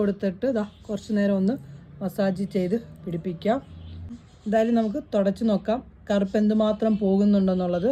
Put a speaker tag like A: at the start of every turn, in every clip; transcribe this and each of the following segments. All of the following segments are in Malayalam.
A: കൊടുത്തിട്ട് ഇതാ കുറച്ച് നേരം ഒന്ന് മസാജ് ചെയ്ത് പിടിപ്പിക്കാം. എന്തായാലും നമുക്ക് തുടച്ച് നോക്കാം. കറുപ്പ് എന്തുമാത്രം പോകുന്നുണ്ടെന്നുള്ളത്.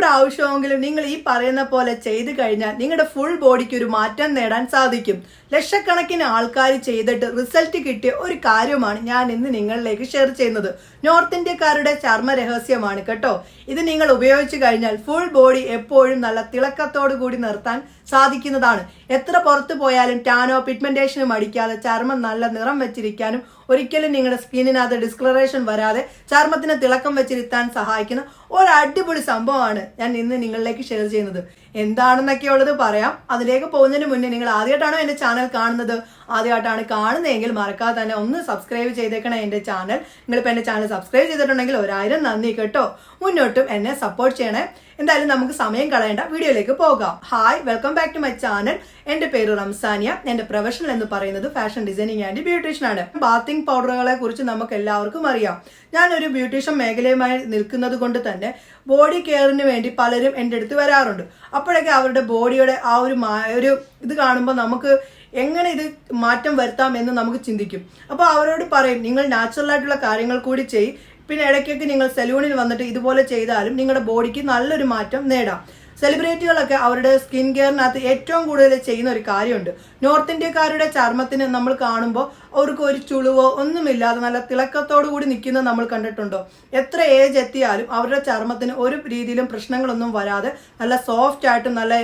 B: പ്രാവശ്യമെങ്കിലും നിങ്ങൾ ഈ പറയുന്ന പോലെ ചെയ്തു കഴിഞ്ഞാൽ നിങ്ങളുടെ ഫുൾ ബോഡിക്ക് ഒരു മാറ്റം നേടാൻ സാധിക്കും. ലക്ഷക്കണക്കിന് ആൾക്കാർ ചെയ്തിട്ട് റിസൾട്ട് കിട്ടിയ ഒരു കാര്യമാണ് ഞാൻ ഇന്ന് നിങ്ങളിലേക്ക് ഷെയർ ചെയ്യുന്നത്. നോർത്ത് ഇന്ത്യക്കാരുടെ ചർമ്മ രഹസ്യമാണ് കേട്ടോ. ഇത് നിങ്ങൾ ഉപയോഗിച്ചു കഴിഞ്ഞാൽ ഫുൾ ബോഡി എപ്പോഴും നല്ല തിളക്കത്തോടു കൂടി നിർത്താൻ സാധിക്കുന്നതാണ്. എത്ര പുറത്തു പോയാലും ടാനോ പിഗ്മെന്റേഷനും അടിക്കാതെ ചർമ്മം നല്ല നിറം വെച്ചിരിക്കാനും ഒരിക്കലും നിങ്ങളുടെ സ്കിന്നിനകത്ത് ഡിസ്ക്ലറേഷൻ വരാതെ ചർമ്മത്തിന് തിളക്കം വെച്ചിരുത്താൻ സഹായിക്കുന്ന ഒരു അടിപൊളി സംഭവമാണ് ഞാൻ ഇന്ന് നിങ്ങളിലേക്ക് ഷെയർ ചെയ്യുന്നത്. എന്താണെന്നൊക്കെ ഉള്ളത് പറയാം. അതിലേക്ക് പോകുന്നതിന് മുന്നേ നിങ്ങൾ ആദ്യമായിട്ടാണോ എന്റെ ചാനൽ കാണുന്നത്? ആദ്യമായിട്ടാണ് കാണുന്നതെങ്കിൽ മറക്കാതെ തന്നെ ഒന്ന് സബ്സ്ക്രൈബ് ചെയ്തേക്കണം എന്റെ ചാനൽ. നിങ്ങളിപ്പോൾ എന്റെ ചാനൽ സബ്സ്ക്രൈബ് ചെയ്തിട്ടുണ്ടെങ്കിൽ ഒരായിരം നന്ദി കേട്ടോ. മുന്നോട്ടും എന്നെ സപ്പോർട്ട് ചെയ്യണേ. എന്തായാലും നമുക്ക് സമയം കളയേണ്ട. വീഡിയോയിലേക്ക് പോകാം. Hi welcome back to my channel എന്റെ പേര് റംസാനിയ. എന്റെ പ്രൊഫഷണൽ എന്ന് പറയുന്നത് ഫാഷൻ ഡിസൈനിങ് ആൻഡ് ബ്യൂട്ടീഷ്യൻ ആണ്. ബാത്തിങ് പൗഡറുകളെ കുറിച്ച് നമുക്ക് എല്ലാവർക്കും അറിയാം. ഞാനൊരു ബ്യൂട്ടീഷ്യൻ മേഖലയുമായി നിൽക്കുന്നത് കൊണ്ട് തന്നെ ബോഡി കെയറിന് വേണ്ടി പലരും എന്റെ അടുത്ത് വരാറുണ്ട്. അപ്പോഴൊക്കെ അവരുടെ ബോഡിയുടെ ആ ഒരു ഒരു ഇത് കാണുമ്പോൾ നമുക്ക് എങ്ങനെ ഇത് മാറ്റം വരുത്താം എന്ന് നമുക്ക് ചിന്തിക്കും. അപ്പോൾ അവരോട് പറയും നിങ്ങൾ നാച്ചുറൽ ആയിട്ടുള്ള കാര്യങ്ങൾ കൂടി ചെയ്. പിന്നെ ഇടയ്ക്കൊക്കെ നിങ്ങൾ സെലൂണിൽ വന്നിട്ട് ഇതുപോലെ ചെയ്താലും നിങ്ങളുടെ ബോഡിക്ക് നല്ലൊരു മാറ്റം നേടാം. സെലിബ്രിറ്റികളൊക്കെ അവരുടെ സ്കിൻ കെയറിനകത്ത് ഏറ്റവും കൂടുതൽ ചെയ്യുന്ന ഒരു കാര്യമുണ്ട്. നോർത്ത് ഇന്ത്യക്കാരുടെ ചർമ്മത്തിന് നമ്മൾ കാണുമ്പോൾ അവർക്ക് ഒരു ചുളിവോ ഒന്നുമില്ലാതെ നല്ല തിളക്കത്തോടു കൂടി നിൽക്കുന്നത് നമ്മൾ കണ്ടിട്ടുണ്ടോ? എത്ര ഏജ് എത്തിയാലും അവരുടെ ചർമ്മത്തിന് ഒരു രീതിയിലും പ്രശ്നങ്ങളൊന്നും വരാതെ നല്ല സോഫ്റ്റ് ആയിട്ട് നല്ല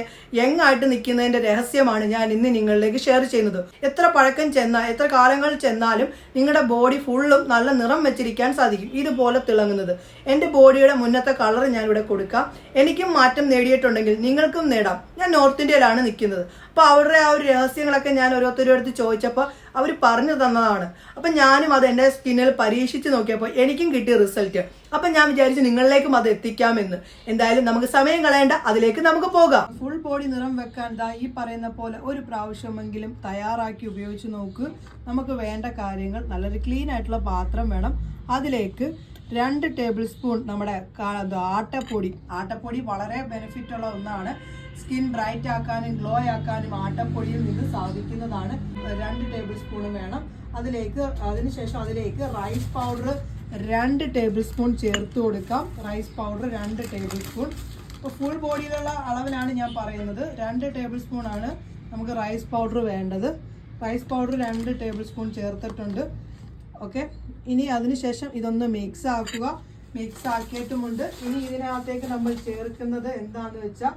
B: യങ് ആയിട്ട് നിൽക്കുന്നതിന്റെ രഹസ്യമാണ് ഞാൻ ഇന്ന് നിങ്ങളിലേക്ക് ഷെയർ ചെയ്യുന്നത്. എത്ര പഴക്കം ചെന്നാൽ എത്ര കാലങ്ങൾ ചെന്നാലും നിങ്ങളുടെ ബോഡി ഫുള്ളും നല്ല നിറം വെച്ചിരിക്കാൻ സാധിക്കും. ഇതുപോലെ തിളങ്ങുന്നത്. എന്റെ ബോഡിയുടെ മുന്നത്തെ കളർ ഞാൻ ഇവിടെ കൊടുക്കാം. എനിക്കും മാറ്റം നേടിയിട്ടുണ്ടെങ്കിൽ നിങ്ങൾക്കും നേടാം. ഞാൻ നോർത്ത് ഇന്ത്യയിലാണ് നിൽക്കുന്നത്. അപ്പോൾ അവരുടെ ആ ഒരു രഹസ്യങ്ങളൊക്കെ ഞാൻ ഓരോരുത്തരും അടുത്ത് ചോദിച്ചപ്പോൾ അവർ പറഞ്ഞു തന്നതാണ്. അപ്പം ഞാനും അത് എന്റെ സ്കിന്നിൽ പരീക്ഷിച്ച് നോക്കിയപ്പോൾ എനിക്കും കിട്ടിയ റിസൾട്ട്. അപ്പം ഞാൻ വിചാരിച്ചു നിങ്ങളിലേക്കും അത് എത്തിക്കാമെന്ന്. എന്തായാലും നമുക്ക് സമയം കളയേണ്ട അതിലേക്ക് നമുക്ക് പോകാം.
A: ഫുൾ ബോഡി നിറം വെക്കാൻ ദാ ഈ പറയുന്ന പോലെ ഒരു പ്രാവശ്യമെങ്കിലും തയ്യാറാക്കി ഉപയോഗിച്ച് നോക്ക്. നമുക്ക് വേണ്ട കാര്യങ്ങൾ നല്ലൊരു ക്ലീൻ ആയിട്ടുള്ള പാത്രം വേണം. അതിലേക്ക് രണ്ട് ടേബിൾ സ്പൂൺ നമ്മുടെ ആട്ടപ്പൊടി. ആട്ടപ്പൊടി വളരെ ബെനിഫിറ്റ് ഉള്ള ഒന്നാണ്. സ്കിൻ ബ്രൈറ്റ് ആക്കാനും ഗ്ലോ ആക്കാനും ആട്ടപ്പൊടിയിൽ നിന്ന് സാധിക്കുന്നതാണ്. രണ്ട് ടേബിൾ വേണം. അതിലേക്ക് അതിനുശേഷം അതിലേക്ക് റൈസ് പൗഡർ രണ്ട് ടേബിൾ സ്പൂൺ ചേർത്ത് കൊടുക്കാം. റൈസ് പൗഡർ രണ്ട് ടേബിൾ സ്പൂൺ ഇപ്പോൾ ഫുൾ ബോഡിയിലുള്ള അളവിലാണ് ഞാൻ പറയുന്നത്. രണ്ട് ടേബിൾ സ്പൂൺ ആണ് നമുക്ക് റൈസ് പൗഡർ വേണ്ടത്. റൈസ് പൗഡർ രണ്ട് ടേബിൾ സ്പൂൺ ചേർത്തിട്ടുണ്ട്. ഓക്കെ ഇനി അതിനുശേഷം ഇതൊന്ന് മിക്സ് ആക്കുക. മിക്സ് ആക്കിയിട്ടുമുണ്ട്. ഇനി ഇതിനകത്തേക്ക് നമ്മൾ ചേർക്കുന്നത് എന്താണെന്ന് വെച്ചാൽ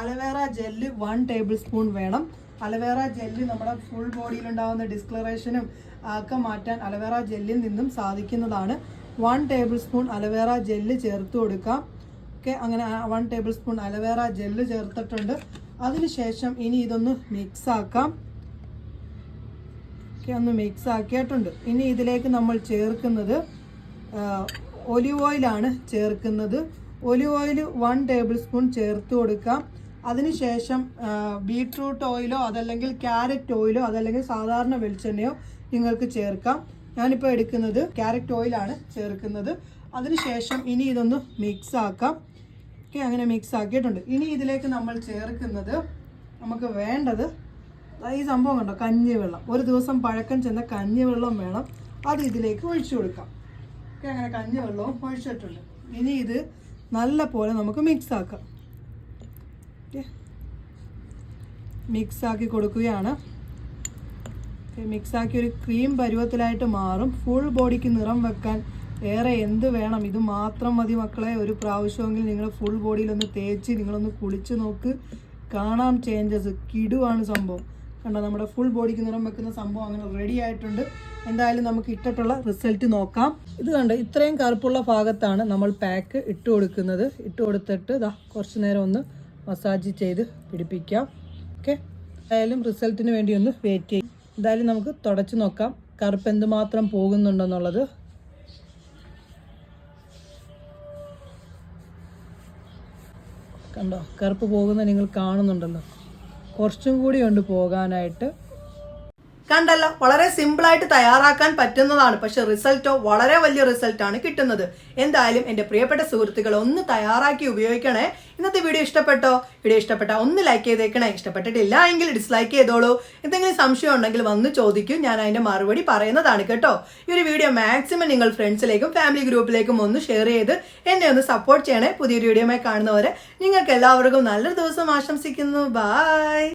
A: aloe vera gel one tablespoon വേണം. അലവേറ ജെല്ല് നമ്മുടെ ഫുൾ ബോഡിയിൽ ഉണ്ടാകുന്ന ഡിസ്ക്ലറേഷനും ഒക്കെ മാറ്റാൻ അലവേറ ജെല്ലിൽ നിന്നും സാധിക്കുന്നതാണ്. One tablespoon aloe vera gel ചേർത്ത് കൊടുക്കാം. ഓക്കെ അങ്ങനെ one tablespoon aloe vera gel ചേർത്തിട്ടുണ്ട്. അതിനുശേഷം ഇനി ഇതൊന്ന് മിക്സ് ആക്കാം. ഒക്കെ ഒന്ന് മിക്സ് ആക്കിയിട്ടുണ്ട്. ഇനി ഇതിലേക്ക് നമ്മൾ ചേർക്കുന്നത് ഒലിവ് ഓയിലാണ് ചേർക്കുന്നത്. Olive oil one tablespoon ചേർത്ത് കൊടുക്കാം. അതിനുശേഷം ബീട്രൂട്ട് ഓയിലോ അതല്ലെങ്കിൽ ക്യാരറ്റ് ഓയിലോ അതല്ലെങ്കിൽ സാധാരണ വെളിച്ചെണ്ണയോ നിങ്ങൾക്ക് ചേർക്കാം. ഞാനിപ്പോൾ എടുക്കുന്നത് ക്യാരറ്റ് ഓയിലാണ് ചേർക്കുന്നത്. അതിനുശേഷം ഇനി ഇതൊന്ന് മിക്സ് ആക്കാം. ഓക്കെ അങ്ങനെ മിക്സ് ആക്കിയിട്ടുണ്ട്. ഇനി ഇതിലേക്ക് നമ്മൾ ചേർക്കുന്നത് നമുക്ക് വേണ്ടത് ഈ സംഭവം കണ്ടോ? കഞ്ഞിവെള്ളം. ഒരു ദിവസം പഴക്കം ചെന്ന കഞ്ഞിവെള്ളം വേണം. അത് ഇതിലേക്ക് ഒഴിച്ചു കൊടുക്കാം. ഓക്കെ അങ്ങനെ കഞ്ഞിവെള്ളവും ഒഴിച്ചിട്ടുണ്ട്. ഇനി ഇത് നല്ല പോലെ നമുക്ക് മിക്സ് ആക്കാം. മിക്സ് ആക്കി കൊടുക്കുകയാണ്. മിക്സ് ആക്കി ഒരു ക്രീം പരുവത്തിലായിട്ട് മാറും. ഫുൾ ബോഡിക്ക് നിറം വെക്കാൻ വേറെ എന്ത് വേണം? ഇത് മാത്രം മതി മക്കളെ. ഒരു പ്രാവശ്യമെങ്കിൽ നിങ്ങൾ ഫുൾ ബോഡിയിലൊന്ന് തേച്ച് നിങ്ങളൊന്ന് കുളിച്ച് നോക്ക്. കാണാം ചേഞ്ചസ് കിടുവാണ് സംഭവം. കണ്ടോ? നമ്മുടെ ഫുൾ ബോഡിക്ക് നിറം വെക്കുന്ന സംഭവം അങ്ങനെ റെഡി ആയിട്ടുണ്ട്. എന്തായാലും നമുക്ക് ഇട്ടിട്ടുള്ള റിസൾട്ട് നോക്കാം. ഇത് കണ്ടോ? ഇത്രയും കറുപ്പുള്ള ഭാഗത്താണ് നമ്മൾ പാക്ക് ഇട്ട് കൊടുക്കുന്നത്. ഇട്ട് കൊടുത്തിട്ട് ഇതാ കുറച്ച് നേരം ഒന്ന് മസാജ് ചെയ്ത് പിടിപ്പിക്കാം. ഓക്കെ? എന്തായാലും റിസൾട്ടിന് വേണ്ടി ഒന്ന് വെയിറ്റ് ചെയ്യും. എന്തായാലും നമുക്ക് തുടച്ച് നോക്കാം. കറുപ്പ് എന്തുമാത്രം പോകുന്നുണ്ടെന്നുള്ളത്. കണ്ടോ? കറുപ്പ് പോകുന്ന നിങ്ങൾ കാണുന്നുണ്ടല്ലോ. കുറച്ചും കൂടി ഉണ്ട് പോകാനായിട്ട്
B: കണ്ടല്ലോ വളരെ സിമ്പിളായിട്ട് തയ്യാറാക്കാൻ പറ്റുന്നതാണ്. പക്ഷെ റിസൾട്ടോ വളരെ വലിയ റിസൾട്ടാണ് കിട്ടുന്നത്. എന്തായാലും എന്റെ പ്രിയപ്പെട്ട സുഹൃത്തുക്കൾ ഒന്ന് തയ്യാറാക്കി ഉപയോഗിക്കണേ. ഇന്നത്തെ വീഡിയോ ഇഷ്ടപ്പെട്ടോ? വീഡിയോ ഇഷ്ടപ്പെട്ട ഒന്ന് ലൈക്ക് ചെയ്തേക്കണേ. ഇഷ്ടപ്പെട്ടിട്ടില്ല എങ്കിൽ ഡിസ്ലൈക്ക് ചെയ്തോളൂ. എന്തെങ്കിലും സംശയം ഉണ്ടെങ്കിൽ വന്ന് ചോദിക്കും. ഞാൻ അതിന്റെ മറുപടി പറയുന്നതാണ് കേട്ടോ. ഈ ഒരു വീഡിയോ മാക്സിമം നിങ്ങൾ ഫ്രണ്ട്സിലേക്കും ഫാമിലി ഗ്രൂപ്പിലേക്കും ഒന്ന് ഷെയർ ചെയ്ത് എന്നെ ഒന്ന് സപ്പോർട്ട് ചെയ്യണേ. പുതിയൊരു വീഡിയോമായി കാണുന്നവരെ നിങ്ങൾക്ക് എല്ലാവർക്കും നല്ലൊരു ദിവസം ആശംസിക്കുന്നു. ബൈ